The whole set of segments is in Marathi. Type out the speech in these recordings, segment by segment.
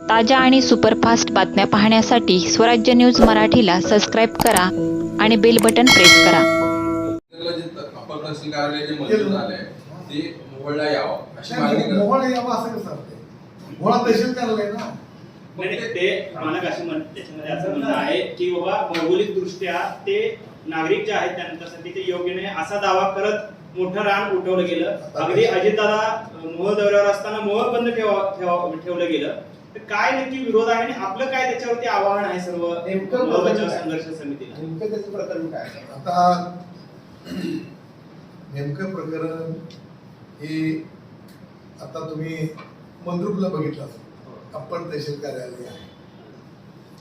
ताज्या आणि सुपरफास्ट बातम्या पाहण्यासाठी स्वराज्य न्यूज मराठीला सबस्क्राईब करा आणि बेल बटन प्रेस करा. मोहळ यावं असं कसं मोहळा तहसील कार्यालय ना? ते मानक असे त्याच्यामध्ये असं म्हणणं आहे की बाबा भौगोलिक दृष्ट्या ते नागरिक जे आहेत त्यांच्यासाठी ते योग्य नाही असा दावा करत मोठं रान उठवलं गेलं. अगदी अजितदादा अं, मोहोळ दौऱ्यावर असताना मोहोळ बंद ठेवा ठेवा- ठेवलं गेलं. तर काय नक्की विरोध आहे आणि आपलं काय त्याच्यावरती आवाहन आहे सर्व नेमकं बचाव? संघर्ष समितीला? नेमकं त्याचं प्रकरण काय आता नेमकं प्रकरण हे आता तुम्ही मंद्रुपला बघितलं असेल. अप्पर तहसील कार्यालय आहे.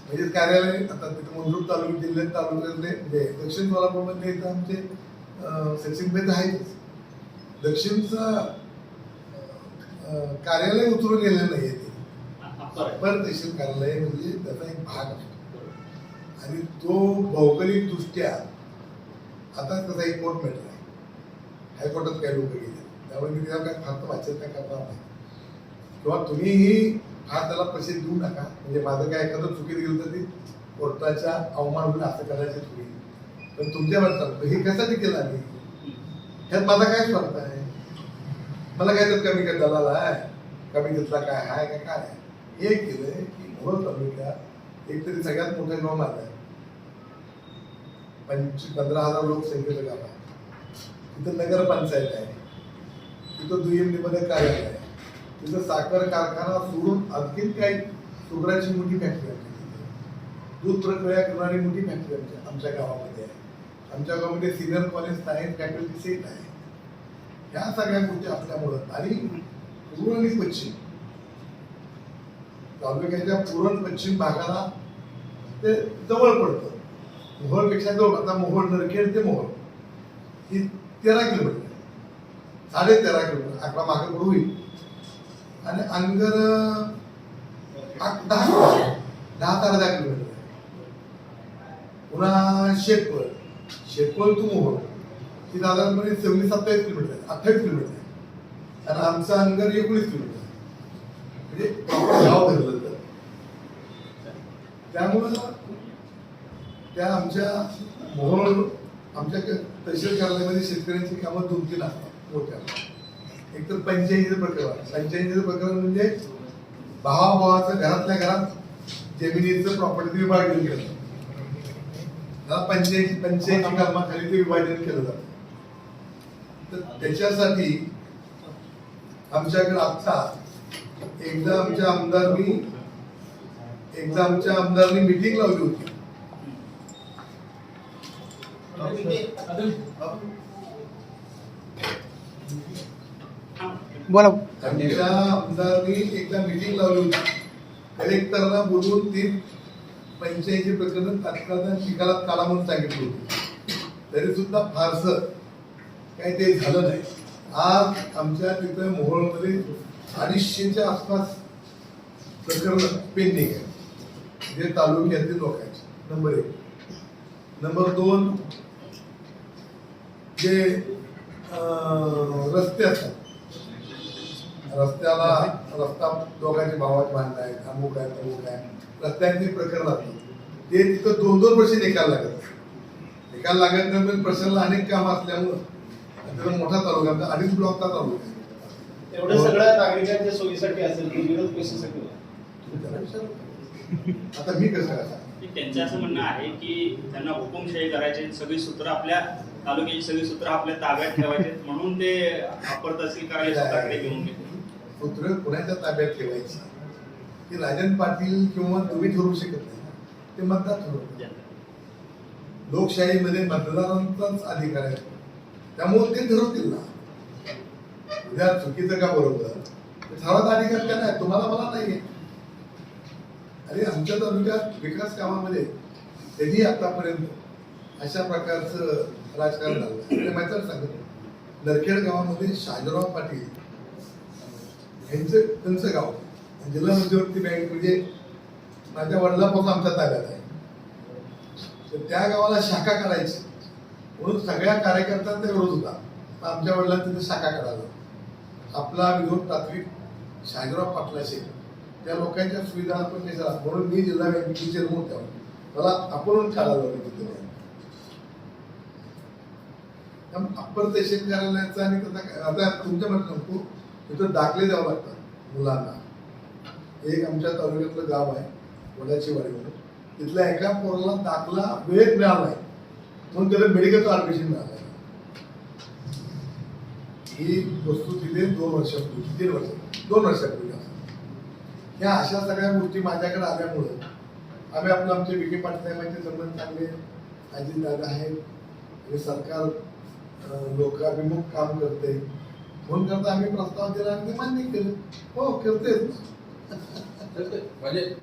म्हणजे कार्यालय आता तिथे मंद्रुप तालुक्यात जिल्ह्यात तालुक्यातले म्हणजे दक्षिण सोलापूरमध्ये इथं आमचे सचिन बेद आहेतच. दक्षिणचं कार्यालय उतरून गेलेलं नाही अप्पर आहे. कार्यालय म्हणजे त्याचा एक भाग असतो आणि तो भौगोलिक दृष्ट्या आता तसा एक कोर्ट मिळाला आहे. हायकोर्टात काही लोक गेले. त्यामुळे मी त्याला काय फार वाचत काय करणार नाही. किंवा तुम्हीही फार त्याला पैसे देऊ नका. म्हणजे माझं काय एखादं चुकीत गेलं तर ते कोर्टाच्या अवमान होईल असं करायचं तुम्ही. पण तुमच्यावर चालतं हे कशासाठी केलं आम्ही? ह्यात माझा काय स्वार्थ आहे? मला काय त्यात कमी काय दलाल आहे? कमी घेतला काय? आहे का काय? आहे हे केलंय की मोहोळ तालुक्यात एकतरी सगळ्यात मोठं गाव माझं आहे पंचवीस पंधरा हजार लोकसंख्येचं गाव आहे. तिथं नगरपंचायत आहे. तिथं दुय्यम निबंधक कार्यालय आहे. तिथं साखर कारखाना सोडून आणखीन काही सुगराची मोठी फॅक्टरी आहे दूध प्रक्रिया करणारी मोठी फॅक्टरी आमच्या आमच्या गावामध्ये. आहे आमच्या गावामध्ये senior college science faculty set आहे. ह्या सगळ्या गोष्टी असल्यामुळं आणि पूर्व आणि पश्चिम तालुक्याच्या पुरण पश्चिम भागाला ते जवळ पडतं. मोहोळपेक्षा जवळ आता मोहोळ नरखेड ते मोहोळ ही तेरा किलोमीटर. आहे. साडे तेरा किलोमीटर. अकरा मागे होईल. आणि अंगर दहा दहा तारा दहा किलोमीटर. आहे पुन्हा शेतपळ शेतपळ तू मोहोळ ही साधारणपणे सव्वीस सत्तावीस किलोमीटर. आहे अठ्ठावीस किलोमीटर. आहे आणि आमचं अंगर एकोणीस किलोमीटर. म्हणजे गाव धरलं तर. त्यामुळं त्या आमच्या मोहोळ आमच्या तहसील कार्यालयामध्ये शेतकऱ्यांची कामं दोन तीन असतात मोठ्या. एक तर पंचायतीचं प्रकरण पंचायतीचं प्रकरण म्हणजे भावाभावाचं घरातल्या घरात जमिनीचं प्रॉपर्टी विभाजन केलं त्याला पंचायती पंच्याऐंशी कलमाखाली ते विभाजन केलं जातं. तर त्याच्यासाठी आमच्याकडे आत्ता एकदा आमच्या आमदारनी एकदा आमच्या आमदारनी मिटिंग लावली होती. बोला. आमच्या आमदारनी एकदा मिटिंग लावली होती. कलेक्टरला बोलवून ती पंच्याऐंशी प्रकरण तात्काळ निकालात काढा म्हणून सांगितलं होतं. तरी सुद्धा फारसं काही ते झालं नाही. आज आमच्या तिथं मोहोळमध्ये अडीचशेच्या आसपास प्रकरण पेंडिंग आहे. जे तालुक्यातील लोकांचे. नंबर एक. नंबर दोन जे रस्ते असतात. रस्त्याला रस्ता दोघांचे भावात भांडण आहे अमुक आहे तमुक आहे रस्त्यांची प्रकरण असतात ते तिथं दोन दोन वर्ष निकाल लागत निकाल लागत नाही प्रश्नाला अनेक काम असल्यामुळं. त्याला मोठा तालुका आमचा अडीच ब्लॉकचा तालुका आहे. एवढं सगळ्या नागरिकांच्या सोयीसाठी असेल की विरोध विचारू. आता मी कसं त्यांचं असं म्हणणं आहे की त्यांना हुकुमशाही करायचे सगळी सूत्र आपल्या तालुक्याची सगळी सूत्र आपल्या ताब्यात ठेवायचे म्हणून ते अप्पर तहसील स्वतःकडे घेऊन पुत्र कुणाच्या ताब्यात ठेवायची? ती राजन पाटील किंवा तुम्ही ठरवू शकत नाही ते मतदार ठरवतात. लोकशाहीमध्ये मतदारांचाच अधिकार आहे. त्यामुळे ते ठरवतील ना. उद्या चुकीचं का बरोबर ठरवता अधिकार त्यांना नाही? तुम्हाला मला नाहीये. आणि आमच्या तालुक्यात विकास कामामध्ये त्यांनी आतापर्यंत अशा प्रकारचं राजकारण झालं. माहिती सांगत नरखेड गावामध्ये शाजराव पाटील यांचं त्यांचं गाव जिल्हा मध्यवर्ती बँक म्हणजे माझ्या वडिलापासून आमच्या ताब्यात आहे. तर त्या गावाला शाखा करायची म्हणून सगळ्या कार्यकर्त्यांचा विरोध होता. आमच्या वडिलांनी तिथे शाखा करायला आपला विरोध तात्विक शहाजीराव पाटलाशी. त्या लोकांच्या सुविधा आपण झाला म्हणून मी जिल्हा बँकेचे चेअरमन होत्या मला आपण काढायला तिथे. त्यामुळे अप्पर तहसील आणि त्याचा आता तुमच्या म्हणत नको तिथं दाखले द्यावं लागतात मुलांना. एक आमच्या तालुक्यातलं गाव आहे वडाची वाडी म्हणून. तिथल्या एका पोराला दाखला वेळेत मिळाला आहे म्हणून त्याला मेडिकलचं ऍडमिशन मिळालं. ही वस्तू तिथे दोन वर्षापूर्वी तीन वर्ष दोन वर्षापूर्वी असतात या अशा सगळ्या गोष्टी माझ्याकडे आल्यामुळं आम्ही आपलं आमचे विखे पाटसाहेबांचे संबंध चांगले आजी दादा आहेत आणि सरकार लोकाभिमुख काम करते. म्हणून करता आम्ही प्रस्ताव दिला आणि ते मान्य केलं. हो करतेच. म्हणजे